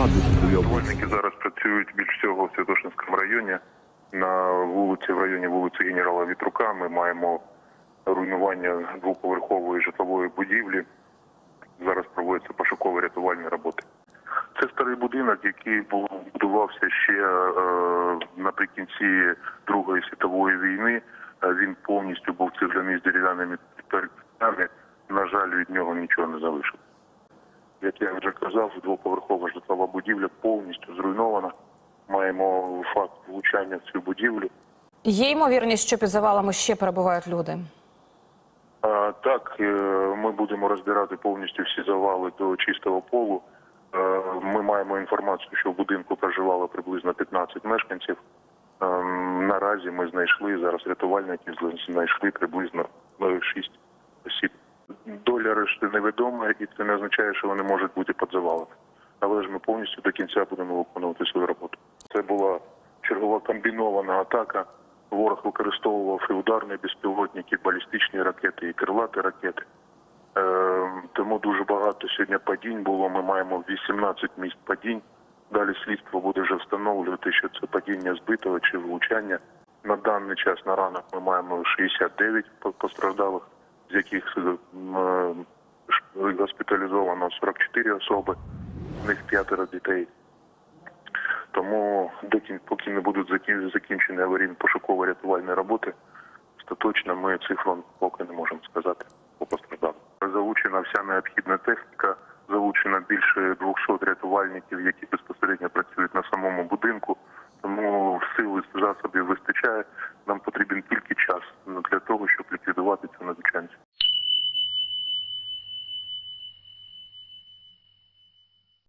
Рятувальники зараз працюють більш всього в Святошинському районі. На вулиці, в районі вулиці генерала Вітрука, ми маємо руйнування двоповерхової житлової будівлі. Зараз проводяться пошуково рятувальні роботи. Це старий будинок, який будувався ще е, наприкінці Другої світової війни. Е, він повністю був цегляний з дерев'яними переками. На жаль, від нього нічого не залишилось. Як я вже казав, двоповерхова житлова будівля повністю зруйнована. Маємо факт влучання в цю будівлю. Є ймовірність, що під завалами ще перебувають люди. А, Так, е, ми будемо розбирати повністю всі завали до чистого полу. Е, Ми маємо інформацію, що в будинку проживало приблизно 15 мешканців. Ем, Наразі ми знайшли зараз рятувальники знайшли приблизно 6 осіб. Доля решти невідома, і це не означає, що вони можуть бути під завалами. Але ж ми повністю до кінця будемо виконувати свою роботу. Це була чергова комбінована атака. Ворог використовував і ударні безпілотники, балістичні ракети і крилаті ракети. Е, тому дуже багато сьогодні падінь було. Ми маємо 18 місць падінь. Далі слідство буде вже встановлювати, що це падіння збитого чи влучання. На даний час на ранок ми маємо 69 по- постраждалих, з яких е, е, госпіталізовано 44 особи, з них п'ятеро дітей. Тому поки не будуть закінчені аварійно пошуково рятувальні роботи, остаточно ми цифру поки не можемо сказати по постраждалим. Залучена вся необхідна техніка, залучено більше 200 рятувальників, які безпосередньо працюють на самому будинку. Тому сили засобів вистачає. Нам потрібен тільки час mobilizuoti civilizacijons